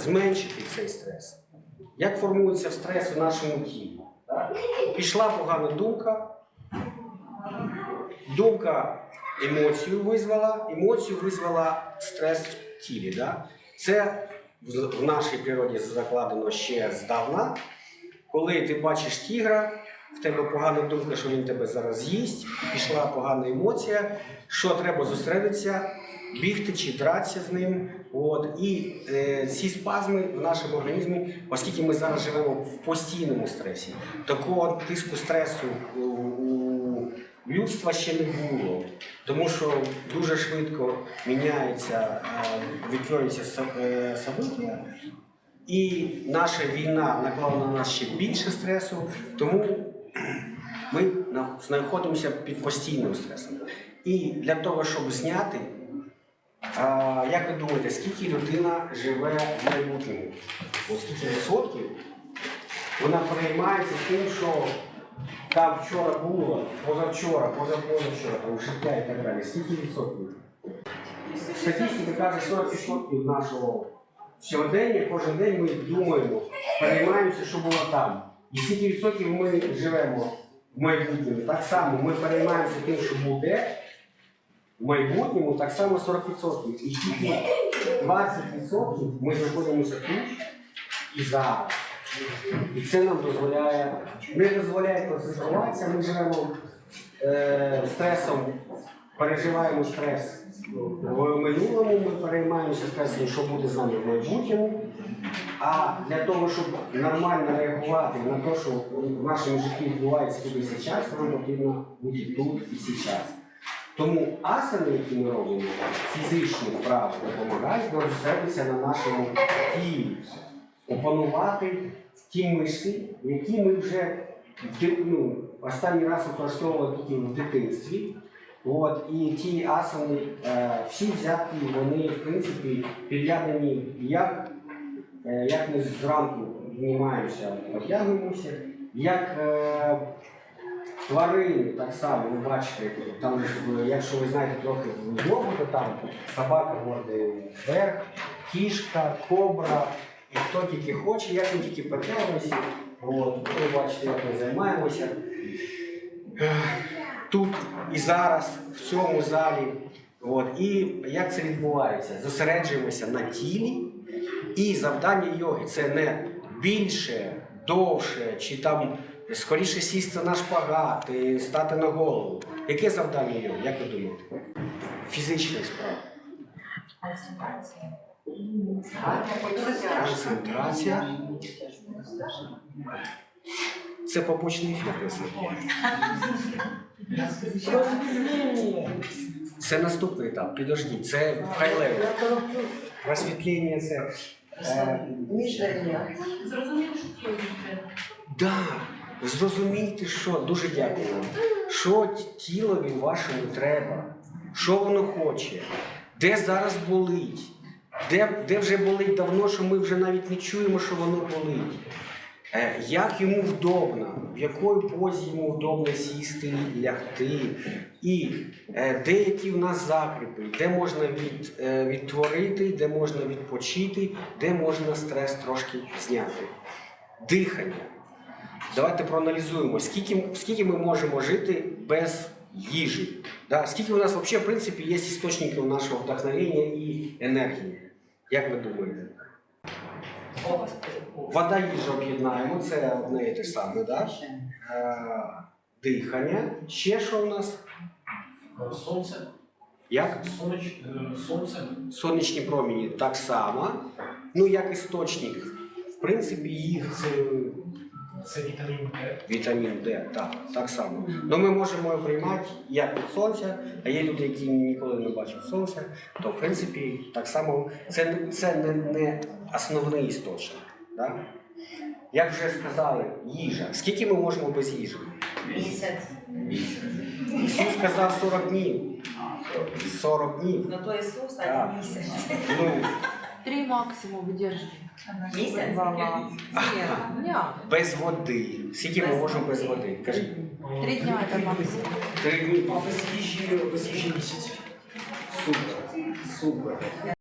зменшити цей стрес. Як формується стрес у нашому тілі? Пішла погана думка, думка емоцію визвала, емоцію визвала стрес в тілі. Да? Це в нашій природі закладено ще здавна. Коли ти бачиш тігра, в тебе погана думка, що він тебе зараз з'їсть, пішла погана емоція, що треба зосередитися, бігти чи дратися з ним. От. І е, ці спазми в нашому організмі, оскільки ми зараз живемо в постійному стресі, такого тиску стресу у, людства ще не було. Тому що дуже швидко міняється, е, відтворюється е, события, і наша війна наклала на нас ще більше стресу, тому ми знаходимося під постійним стресом. І для того, щоб зняти, як ви думаєте, скільки людина живе в майбутньому? Скільки відсотків вона переймається тим, що там вчора було, позавчора, позапозавчора, там життя і так далі. Скільки відсотків? Статистика каже 40% нашого сьогодення, кожен день ми думаємо, переймаємося, що було там. І скільки відсотків ми живемо в майбутньому. Так само ми переймаємося тим, що буде в майбутньому, так само 40%. І тільки 20% ми знаходимося тут і зараз. І це нам дозволяє, не дозволяє концентруватися, ми живемо е, стресом, переживаємо стрес в минулому, ми переймаємося стресом, що буде з нами в майбутньому. А для того, щоб нормально реагувати на те, що в нашому житті відбувається тут і зараз, нам потрібно бути тут і зараз. Тому асани, які ми робимо, фізичні вправи, допомагають нам на нашому тілі, опанувати ті мишці, які ми вже ну, останній раз використовували тільки в дитинстві. От, і ті асани, е, всі взяті, вони в принципі під'єднані як, як ми зранку піднімаємося, потягнемося, як е, тварини так само, ви бачите, там, е, якщо ви знаєте трохи то там собака морди вверх, кішка, кобра, і хто тільки хоче, як ми тільки потягнемося, от, ви бачите, як ми займаємося. Тут і зараз, в цьому залі. От, і як це відбувається? Зосереджуємося на тілі, і завдання йоги це не більше, довше, чи там скоріше сісти на шпагат, і стати на голову. Яке завдання йоги, як ви думаєте? Фізичних справ. Концентрація. Концентрація. Це побочний деле. Це наступний етап. Підождіть, це хай-левел. Просвітлення це. Е, Зрозуміло, що тіло треба. да, зрозумійте, що дуже дякую вам. Що тілові вашому треба, що воно хоче, де зараз болить, де, де вже болить давно, що ми вже навіть не чуємо, що воно болить. Е, Як йому вдобно, в якої позі йому вдобно сісти, лягти, і е, де які в нас закріпи, де можна від, е, відтворити, де можна відпочити, де можна стрес трошки зняти. Дихання. Давайте проаналізуємо, скільки, скільки ми можемо жити без їжі. Да? Скільки у нас взагалі, в принципі, є істочників нашого вдохновення і енергії. Як ви думаєте? Вода їжа об'єднаємо, це одне і те саме, да? Е, дихання. Ще що у нас? Сонце, Як? соноч, е, сонце, Сонячні промені так само. Ну, як істочник. В принципі, їх це вітамін Д. вітамін Д, так, так само. Ну, ми можемо його приймати як від сонця, а є люди, які ніколи не бачать сонця, то в принципі так само це, це не, не основний істочник. Да? Як вже сказали, їжа. Скільки ми можемо без їжі? Місяць. Ісус сказав 40 днів. 40 днів. Ну то Ісус, а не місяць. Ну, Три максимум выдерживай. Місяць? Два. Без води. Скільки ми можемо без води? Кажіть. Три дня это максимум. Три дні А без їжі, без їжі місяць. Супер. Супер.